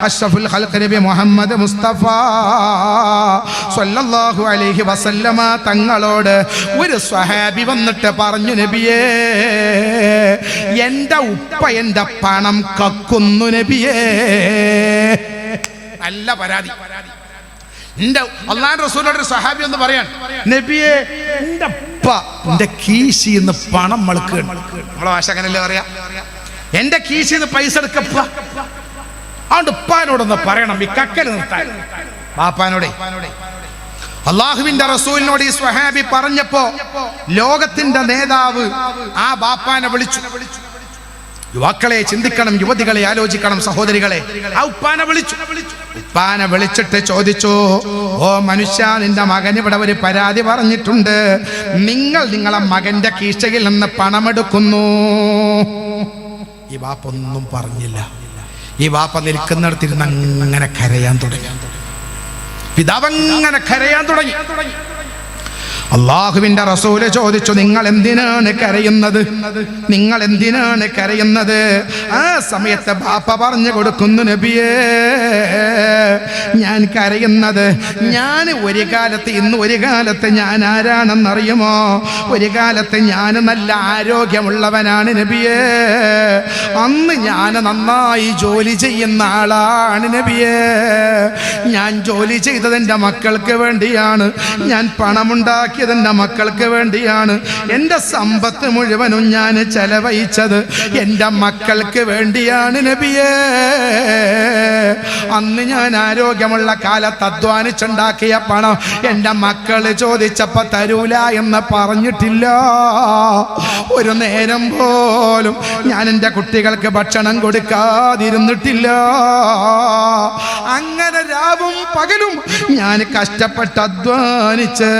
അഷ്റഫുൽ ഖൽഖ് നബി മുഹമ്മദ് മുസ്തഫ സല്ലല്ലാഹു അലൈഹി വസല്ലമ തങ്ങളോട് ഒരു സ്വഹാബി വന്നിട്ട് പറഞ്ഞു നബിയേ എന്റെ ഉപ്പ എന്റെ പണം കക്കുന്നു നബിയേ. നല്ല പരാതി. എന്റെ അള്ളാൻ റസൂലോട് ഒരു സഹാബി എന്ന് പറയാൻ നബിയെ എന്റെ ഉപ്പ എന്റെ കീശിന്ന് പണം മളുക്കുക നമ്മളെ ഭാഷ അങ്ങനെയല്ലേ പറയാ? എന്റെ കീശിന്ന് പൈസ എടുക്കപ്പ. അതുകൊണ്ട് ഉപ്പാനോടൊന്ന് പറയണം ഈ കക്കൽ നിർത്താൻ. ബാപ്പാനോടെ. അള്ളാഹുവിന്റെ റസൂലിനോട് ഈ സ്വഹാബി പറഞ്ഞപ്പോ ലോകത്തിന്റെ നേതാവ് ആ ബാപ്പാനെ വിളിച്ചു. യുവാക്കളെ ചിന്തിക്കണം യുവതികളെ ആലോചിക്കണം സഹോദരികളെ. ആ ഉപ്പാനെ വിളിച്ചു. ഉപ്പാനെ വിളിച്ചിട്ട് ചോദിച്ചു ഓ മനുഷ്യ നിന്റെ മകൻ ഇവിടെ ഒരു പരാതി പറഞ്ഞിട്ടുണ്ട്. നിങ്ങൾ നിങ്ങളെ മകന്റെ കീശയിൽ നിന്ന് പണമെടുക്കുന്നു. ഈ ബാപ്പൊന്നും പറഞ്ഞില്ല. ഈ വാപ്പ നിൽക്കുന്നിടത്തിരുന്ന് അങ്ങനെ കരയാൻ തുടങ്ങി. പിതാവ് അങ്ങനെ കരയാൻ തുടങ്ങി. അള്ളാഹുവിന്റെ റസൂൽ ചോദിച്ചു നിങ്ങൾ എന്തിനാണ് കരയുന്നത്? നിങ്ങൾ എന്തിനാണ് കരയുന്നത്? ആ സമയത്ത് ബാപ്പ പറഞ്ഞു കൊടുക്കുന്നു നബിയേ ഞാൻ കരയുന്നത് ഞാൻ ഒരു കാലത്ത് ഇന്ന് ഒരു കാലത്ത് ഞാൻ ആരാണെന്നറിയുമോ? ഒരു കാലത്ത് ഞാൻ നല്ല ആരോഗ്യമുള്ളവനാണ് നബിയേ. അന്ന് ഞാൻ നന്നായി ജോലി ചെയ്യുന്ന ആളാണ് നബിയേ. ഞാൻ ജോലി ചെയ്തത് എന്റെ മക്കൾക്ക് വേണ്ടിയാണ്. ഞാൻ പണമുണ്ടാക്കിയത് എന്റെ മക്കൾക്ക് വേണ്ടിയാണ്. എന്റെ സമ്പത്ത് മുഴുവനും ഞാൻ ചെലവഴിച്ചത് എന്റെ മക്കൾക്ക് വേണ്ടിയാണ് നബിയേ. അന്ന് ഞാൻ ആരോഗ്യമുള്ള കാലത്ത് അധ്വാനിച്ചുണ്ടാക്കിയ പണം എന്റെ മക്കൾ ചോദിച്ചപ്പോൾ തരൂല എന്ന് പറഞ്ഞിട്ടില്ല. ഒരു നേരം പോലും ഞാൻ എന്റെ കുട്ടികൾക്ക് ഭക്ഷണം കൊടുക്കാതിരുന്നിട്ടില്ല. അങ്ങനെ രാവും പകലും ഞാൻ കഷ്ടപ്പെട്ട് അധ്വാനിച്ച്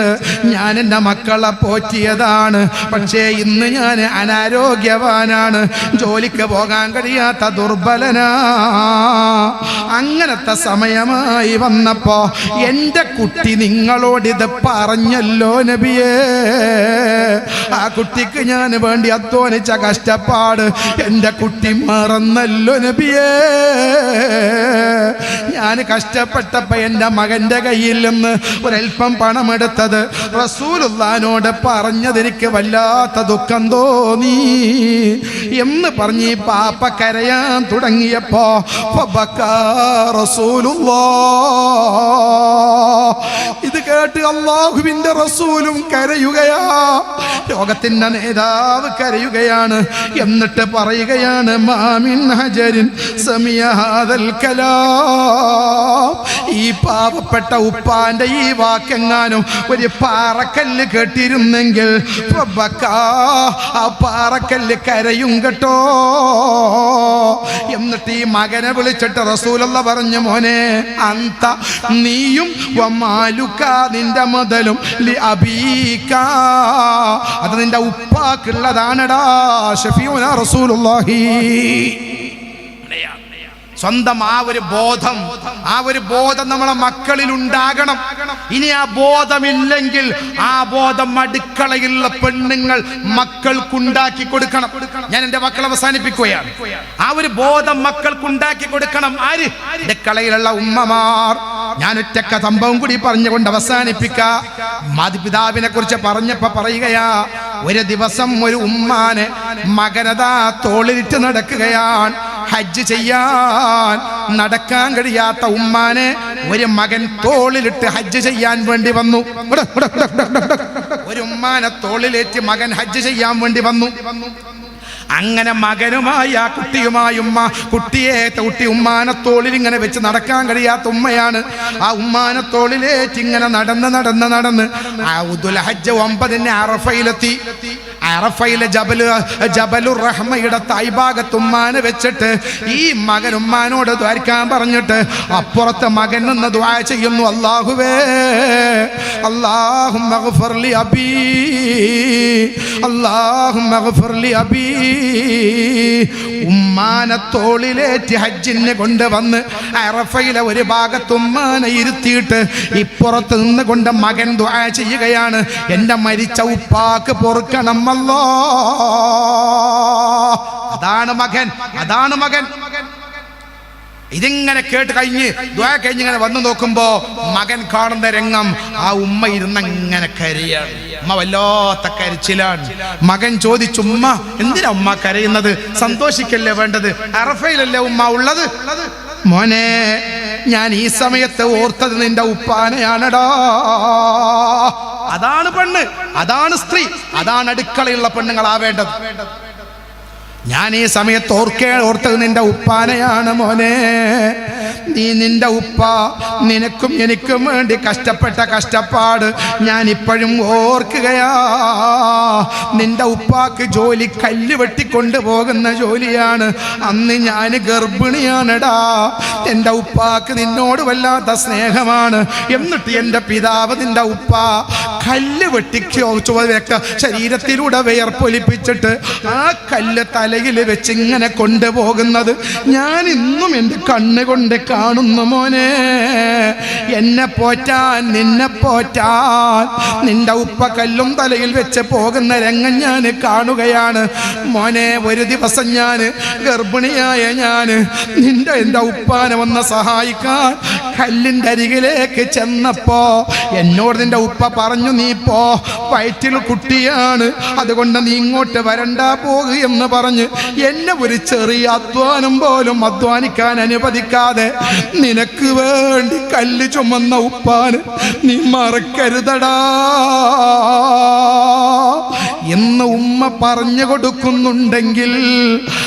ഞാൻ എന്റെ മക്കളെ പോറ്റിയതാണ്. പക്ഷേ ഇന്ന് ഞാൻ അനാരോഗ്യവാനാണ്. ജോലിക്ക് പോകാൻ കഴിയാത്ത ദുർബലനാ. അങ്ങനത്തെ സമയമായി വന്നപ്പോ എന്റെ കുട്ടി നിങ്ങളോട് നിങ്ങളോടിത് പറഞ്ഞല്ലോ നബിയേ. ആ കുട്ടിക്ക് ഞാൻ വേണ്ടി അധ്വാനിച്ച കഷ്ടപ്പാട് എന്റെ കുട്ടി മറന്നല്ലോ നബിയേ. ഞാൻ കഷ്ടപ്പെട്ടപ്പോ എന്റെ മകന്റെ കയ്യിൽ നിന്ന് ഒരൽപ്പം പണമെടുത്തത് റസൂലുള്ളാനോട് പറഞ്ഞതെനിക്ക് വല്ലാത്ത ദുഃഖം തോന്നി. എന്ന് പറഞ്ഞ് പാപ്പ കരയാൻ തുടങ്ങിയപ്പോ ഇത് കേട്ട് അള്ളാഹുവിന്റെ റസൂലും കരയുകയാ. ലോകത്തിന്റെ നേതാവ് കരയുകയാണ്. എന്നിട്ട് പറയുകയാണ് മാമിൻ ഹജരിൻ സമിയ ഹാദൽ കലാം. ഈ പാവപ്പെട്ട ഉപ്പാന്റെ ഈ വാക്കെങ്ങാനും ഒരു പാറക്കല്ല് കേട്ടിരുന്നെങ്കിൽ. ആ പാറക്കല്ല് കരയും കേട്ടോ എന്നിട്ട് ഈ മകനെ വിളിച്ചിട്ട് റസൂലല്ല പറഞ്ഞു മോനെ അന്ത നീയും വമാലുക്ക നിന്റെ മുതലും അബീക്ക അത് നിന്റെ ഉപ്പാക്കുള്ളതാണടാ ഷഫിയോന റസൂലുള്ളാഹി സ്വന്തം ആ ഒരു ബോധം ആ ഒരു ബോധം നമ്മളെ മക്കളിൽ ഉണ്ടാകണം ഇനി ആ ബോധമില്ലെങ്കിൽ ആ ബോധം അടുക്കളയിലുള്ള പെണ്ണുങ്ങൾ മക്കൾക്കുണ്ടാക്കി കൊടുക്കണം. ഞാൻ എന്റെ മക്കൾ അവസാനിപ്പിക്കുകയാണ്. ആ ഒരു ബോധം മക്കൾക്കുണ്ടാക്കി കൊടുക്കണം. ആര്? അടുക്കളയിലുള്ള ഉമ്മമാർ. ഞാൻ ഒറ്റക്ക സംഭവം കൂടി പറഞ്ഞുകൊണ്ട് അവസാനിപ്പിക്ക. മാതാപിതാവിനെ കുറിച്ച് പറഞ്ഞപ്പോ പറയുകയാ ഒരു ദിവസം ഒരു ഉമ്മാനെ മകനതാ തോളിലിട്ട് നടക്കുകയാണ്. ഹജ്ജ് ചെയ്യാൻ നടക്കാൻ കഴിയാത്ത ഉമ്മാനെ ഒരു മകൻ തോളിലിട്ട് ഹജ്ജ് ചെയ്യാൻ വേണ്ടി വന്നു. ഒരു ഉമ്മാനെ തോളിലേറ്റ് മകൻ ഹജ്ജ് ചെയ്യാൻ വേണ്ടി വന്നു അങ്ങനെ മകനുമായി ആ കുട്ടിയുമായി ഉമ്മ കുട്ടിയെ കുട്ടി ഉമ്മാനത്തോളിൽ ഇങ്ങനെ വെച്ച് നടക്കാൻ കഴിയാത്ത ഉമ്മയാണ്. ആ ഉമ്മാനത്തോളിലേക്ക് ഇങ്ങനെ നടന്ന് നടന്ന് നടന്ന് ആ ഉദുൽ ഹജ്ജ് ഒമ്പതിന് അറഫയിലെത്തി. അറഫയിലെ ജബലു ജബലു റഹ്മയുടെ തായ്ഭാഗത്ത് ഉമ്മാനെ വെച്ചിട്ട് ഈ മകൻ ഉമ്മാനോട് ദ്വാരിക്കാൻ പറഞ്ഞിട്ട് അപ്പുറത്ത് മകൻ നിന്ന് ദ്വാ ചെയ്യുന്നു അള്ളാഹുവേ അള്ളാഹു അബീ അള്ളാഹു അബീ. ഉമ്മാനെ തോളിലേറ്റ് ഹജ്ജിനെ കൊണ്ടുവന്ന് അറഫയിലെ ഒരു ഭാഗത്ത് ഉമ്മാനെ ഇരുത്തിയിട്ട് ഇപ്പുറത്ത് നിന്നുകൊണ്ട് മകൻ ദ്വാ ചെയ്യുകയാണ്. എന്റെ മരിച്ച ഉപ്പാക്ക് പൊറുക്കണം അല്ലോ അതാണ് മകൻ അതാണ് മകൻ. ഇതിങ്ങനെ കേട്ട് കഴിഞ്ഞ് ദ്വാ കഴിഞ്ഞ് ഇങ്ങനെ വന്നു നോക്കുമ്പോ മകൻ കാണുന്ന രംഗം ആ ഉമ്മ ഇരുന്ന് ഇങ്ങനെ കരയാണ്. ഉമ്മ വല്ലാത്ത കരച്ചിലാണ്. മകൻ ചോദിച്ചു ഉമ്മ എന്തിനാ ഉമ്മ കരയുന്നത്? സന്തോഷിക്കല്ലേ വേണ്ടത്? അറഫയിലല്ലേ ഉമ്മ ഉള്ളത്? മോനെ ഞാൻ ഈ സമയത്ത് ഓർത്തത് നിന്റെ ഉപ്പാനയാണടാ. അതാണ് പെണ്ണ് അതാണ് സ്ത്രീ അതാണ് അടുക്കളയുള്ള പെണ്ണുങ്ങളാവേണ്ടത് ഞാൻ ഈ സമയത്ത് ഓർക്കേ ഓർത്തത് നിന്റെ ഉപ്പാനയാണ് മോനെ. നീ നിന്റെ ഉപ്പ നിനക്കും എനിക്കും വേണ്ടി കഷ്ടപ്പെട്ട കഷ്ടപ്പാട് ഞാൻ ഇപ്പോഴും ഓർക്കുകയാ. നിന്റെ ഉപ്പാക്ക് ജോലി കല്ല് വെട്ടിക്കൊണ്ടു പോകുന്ന ജോലിയാണ്. അന്ന് ഞാൻ ഗർഭിണിയാണെടാ. എന്റെ ഉപ്പാക്ക് നിന്നോട് വല്ലാത്ത സ്നേഹമാണ്. എന്നിട്ട് എന്റെ പിതാവ് നിന്റെ ഉപ്പ കല്ല് വെട്ടിക്കോ വെക്ക ശരീരത്തിലൂടെ വിയർപ്പൊലിപ്പിച്ചിട്ട് ആ കല്ല് തലയിൽ വെച്ച് ഇങ്ങനെ കൊണ്ടുപോകുന്നത് ഞാൻ ഇന്നും എന്റെ കണ്ണുകൊണ്ട് കാണുന്നു മോനെ. എന്നെ പോറ്റാൻ നിന്നെ പോറ്റാൻ. നിന്റെ ഉപ്പ കല്ലും തലയിൽ വെച്ച് പോകുന്ന രംഗം ഞാൻ കാണുകയാണ്. മോനെ ഒരു ദിവസം ഞാൻ ഗർഭിണിയായ ഞാൻ നിന്റെ എന്റെ ഉപ്പാനെ വന്ന് സഹായിക്കാൻ കല്ലിന്റെ അരികിലേക്ക് ചെന്നപ്പോ എന്നോട് നിന്റെ ഉപ്പ പറഞ്ഞു നീ പോ. വയറ്റിൽ കുട്ടിയാണ്. അതുകൊണ്ട് നീ ഇങ്ങോട്ട് വരണ്ട പോകു എന്ന് പറഞ്ഞ് എന്നെ ഒരു ചെറിയ അധ്വാനം പോലും അധ്വാനിക്കാൻ അനുവദിക്കാതെ നിനക്ക് വേണ്ടി കല്ല് ചുമന്ന ഉപ്പാന് നീ മറക്കരുതടാ. എന്ന് ഉമ്മ പറഞ്ഞു കൊടുക്കുന്നുണ്ടെങ്കിൽ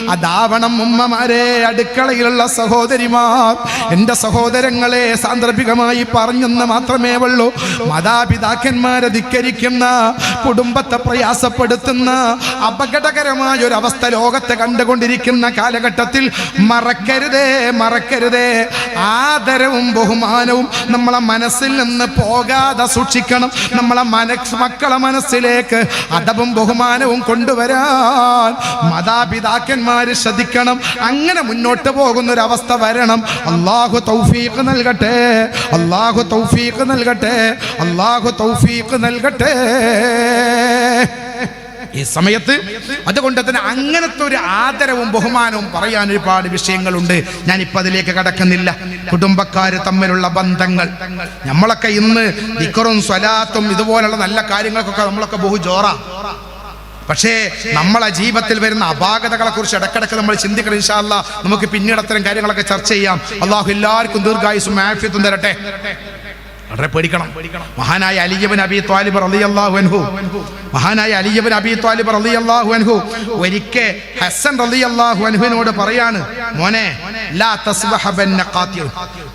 അതാവണം ഉമ്മമാരെ അടുക്കളയിലുള്ള സഹോദരിമാർ. എന്റെ സഹോദരങ്ങളെ സാന്ദർഭികമായി പറഞ്ഞെന്ന് മാത്രമേ ഉള്ളൂ. മാതാപിതാക്കന്മാരെ ധിക്കരിക്കുന്ന കുടുംബത്തെ പ്രയാസപ്പെടുത്തുന്ന അപകടകരമായ ഒരു അവസ്ഥ ലോകത്തെ കണ്ടുകൊണ്ടിരിക്കുന്ന കാലഘട്ടത്തിൽ മറക്കരുതേ മറക്കരുതേ. ആദരവും ബഹുമാനവും നമ്മളെ മനസ്സിൽ നിന്ന് പോകാതെ സൂക്ഷിക്കണം. നമ്മളെ മനസ് മക്കളെ മനസ്സിലേക്ക്. അതവും ബഹുമാനവും കൊണ്ടുവരാൻ മാതാപിതാക്കന്മാര് ശ്രദ്ധിക്കണം. അങ്ങനെ മുന്നോട്ട് പോകുന്ന ഒരു അവസ്ഥ വരണം. അള്ളാഹു തൗഫീഖ് നൽകട്ടെ. അള്ളാഹു തൗഫീഖ് നൽകട്ടെ. അള്ളാഹു തൗഫീഖ് നൽകട്ടെ. ഈ സമയത്ത് അതുകൊണ്ട് തന്നെ അങ്ങനത്തെ ഒരു ആദരവും ബഹുമാനവും പറയാൻ ഒരുപാട് വിഷയങ്ങളുണ്ട്. ഞാൻ ഇപ്പൊ അതിലേക്ക് കടക്കുന്നില്ല. കുടുംബക്കാർ തമ്മിലുള്ള ബന്ധങ്ങൾ. നമ്മളൊക്കെ ഇന്ന് ഇക്കറും സ്വലാത്തും ഇതുപോലുള്ള നല്ല കാര്യങ്ങൾക്കൊക്കെ നമ്മളൊക്കെ ബഹു ജോറ പക്ഷേ നമ്മളെ ജീവിതത്തിൽ വരുന്ന അപാകതകളെ കുറിച്ച് ഇടക്കിടക്ക് നമ്മൾ ചിന്തിക്കണം ഇൻഷാല്ല നമുക്ക് പിന്നീട് അത്തരം കാര്യങ്ങളൊക്കെ ചർച്ച ചെയ്യാം. അള്ളാഹു എല്ലാവർക്കും ദീർഘായുസും ആഫിയത്തും തരട്ടെ. വളരെ പേടിക്കണം. മഹാനായ അലിയബൻ അബി ത്വാലിബ് റളിയല്ലാഹു അൻഹു. മഹാനായ അലിയബൻ അബി ത്വാലിബ് റളിയല്ലാഹു അൻഹു. ഒരിക്കൽ ഹസൻ റളിയല്ലാഹു അൻഹുവിനോട് പറയാണ് മോനെ ലാ തസ്ബഹ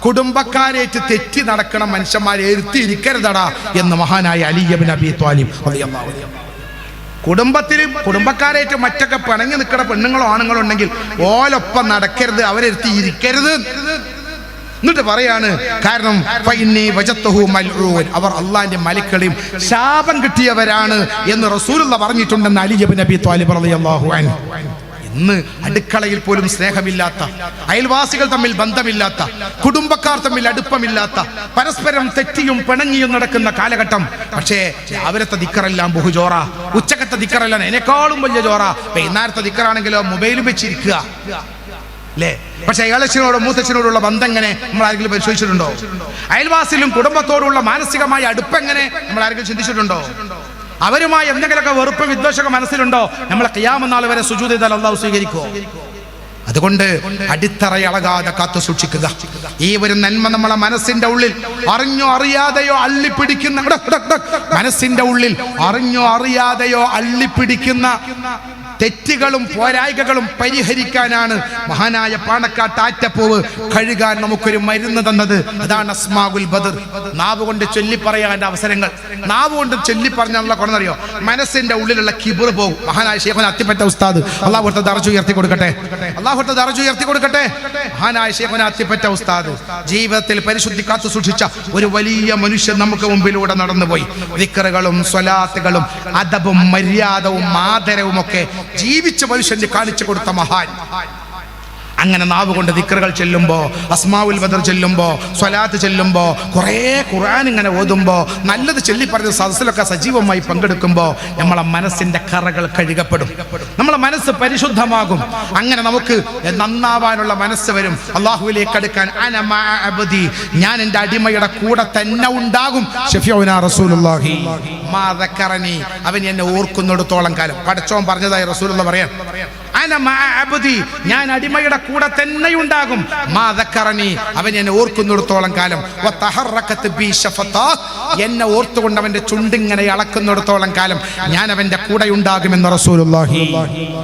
കുടുംബക്കാരേറ്റ് തെറ്റി നടക്കണം മനുഷ്യന്മാരെ എഴുത്തിരിക്കരുതടാ എന്ന് മഹാനായ അലിയബൻ അബി ത്വാലിബ് റളിയല്ലാഹു അൻഹു. കുടുംബത്തിലും കുടുംബക്കാരായിട്ട് മറ്റൊക്കെ പിണങ്ങി നിൽക്കുന്ന പെണ്ണുങ്ങളോ ആണുങ്ങളോ ഉണ്ടെങ്കിൽ ഓലൊപ്പം നടക്കരുത് അവരെടുത്ത് ഇരിക്കരുത് എന്നിട്ട് പറയാണ് കാരണം. അവർ അള്ളാന്റെ മലക്കളെയും ശാപം കിട്ടിയവരാണ് എന്ന് റസൂലുള്ള പറഞ്ഞിട്ടുണ്ടെന്ന് അലി ഇബ്നു നബി താലിബ് അൻഹു ഇന്ന് അടുക്കളയിൽ പോലും സ്നേഹമില്ലാത്ത അയൽവാസികൾ തമ്മിൽ ബന്ധമില്ലാത്ത കുടുംബക്കാർ തമ്മിൽ അടുപ്പമില്ലാത്ത പരസ്പരം തെറ്റിയും പിണങ്ങിയും നടക്കുന്ന കാലഘട്ടം. പക്ഷേ രാവിലത്തെ ദിക്കറെല്ലാം ബഹുജോറ ഉച്ചക്കത്തെ ദിക്കറെല്ലാം എന്നെക്കാളും വലിയ ജോറ. വൈകുന്നേരത്തെ ദിക്കറാണെങ്കിലോ മൊബൈലും വെച്ചിരിക്കുക. അല്ലേ പക്ഷെ ഇളച്ചനോടും മൂത്തച്ഛനോടുള്ള ബന്ധം എങ്ങനെ നമ്മൾ ആരെങ്കിലും പരിശോധിച്ചിട്ടുണ്ടോ? അയൽവാസിലും കുടുംബത്തോടുള്ള മാനസികമായ അടുപ്പെങ്ങനെ നമ്മൾ ആരെങ്കിലും ചിന്തിച്ചിട്ടുണ്ടോ? അവരുമായി എന്തെങ്കിലുമൊക്കെ വെറുപ്പ് വിദ്വേഷമൊക്കെ മനസ്സിലുണ്ടോ? നമ്മളെ കിയാമെന്നാൾ വരെ സുജൂത് ചെയ്താൽ അള്ളാഹു സ്വീകരിക്കുമോ അതുകൊണ്ട് അടിത്തറ അളകാതെ കാത്തു സൂക്ഷിക്കുക. ഈ ഒരു നന്മ നമ്മളെ മനസ്സിന്റെ ഉള്ളിൽ അറിഞ്ഞോ അറിയാതെയോ അള്ളിപ്പിടിക്കുന്ന. മനസ്സിന്റെ ഉള്ളിൽ അറിഞ്ഞോ അറിയാതെയോ അള്ളിപ്പിടിക്കുന്ന തെറ്റുകളും പോരായ്കകളും പരിഹരിക്കാനാണ് മഹാനായ പാണക്കാട്ടാറ്റപ്പൂവ് കഴുകാൻ നമുക്കൊരു മരുന്ന് തന്നത്. അതാണ് അസ്മാകുൽ ബദർ. നാവ് കൊണ്ട് ചൊല്ലി പറയാന്റെ അവസരങ്ങൾ. നാവ് കൊണ്ട് ചൊല്ലി പറഞ്ഞാലുള്ള കൊണ്ടറിയോ മനസ്സിന്റെ ഉള്ളിലുള്ള കിബിർ പോകും മഹാനായ ശേഖൻ അത്തിപ്പറ്റ ഉസ്താദ്. അള്ളാഹുർത്ത ദറച്ചു ഉയർത്തി കൊടുക്കട്ടെ? അള്ളാഹുർത്ത ദറച്ചു ഉയർത്തി കൊടുക്കട്ടെ? മഹാനായ ശേഖൻ അത്തിപ്പറ്റ ഉസ്താദ്. ജീവിതത്തിൽ പരിശുദ്ധി കാത്തു സൂക്ഷിച്ച ഒരു വലിയ മനുഷ്യൻ നമുക്ക് മുമ്പിലൂടെ നടന്നുപോയി. വിക്കറുകളും സ്വലാത്തുകളും അദബും മര്യാദവും ആദരവും ഒക്കെ ജീവിച്ച മനുഷ്യന് കാണിച്ചു കൊടുത്ത മഹാൻ. അങ്ങനെ നാവ് കൊണ്ട് ദിക്കറുകൾ ചെല്ലുമ്പോൾ അസ്മാവുൽ ബദർ ചെല്ലുമ്പോൾ സ്വലാത്ത് ചെല്ലുമ്പോൾ കുറേ ഖുർആൻ ഇങ്ങനെ ഓതുമ്പോൾ നല്ലത് ചൊല്ലി സദസ്സിലൊക്കെ സജീവമായി പങ്കെടുക്കുമ്പോൾ നമ്മളെ മനസ്സിന്റെ കറകൾ കഴുകപ്പെടും. നമ്മളെ മനസ്സ് പരിശുദ്ധമാകും. അങ്ങനെ നമുക്ക് നന്നാവാനുള്ള മനസ്സ് വരും. അള്ളാഹുവിലേക്ക് അടുക്കാൻ അന മഅ അബ്ദി. ഞാൻ എന്റെ അടിമയുടെ കൂടെ തന്നെ ഉണ്ടാകും. അവൻ എന്നെ ഓർക്കുന്നിടത്തോളം കാലം. പടച്ചോൻ പറഞ്ഞതായി പറയാം. അന മഅ അബ്ദി. ഞാൻ അടിമയുടെ കൂടെ തന്നെ ഉണ്ടാകും മാതക്കറണി അവൻ എന്നെ ഓർക്കുന്നിടത്തോളം കാലം. എന്നെ ഓർത്തുകൊണ്ട് അവന്റെ ചുണ്ടിങ്ങനെ അളക്കുന്നിടത്തോളം കാലം. ഞാൻ അവന്റെ കൂടെ ഉണ്ടാകുമെന്ന് റസൂലുള്ളാഹി.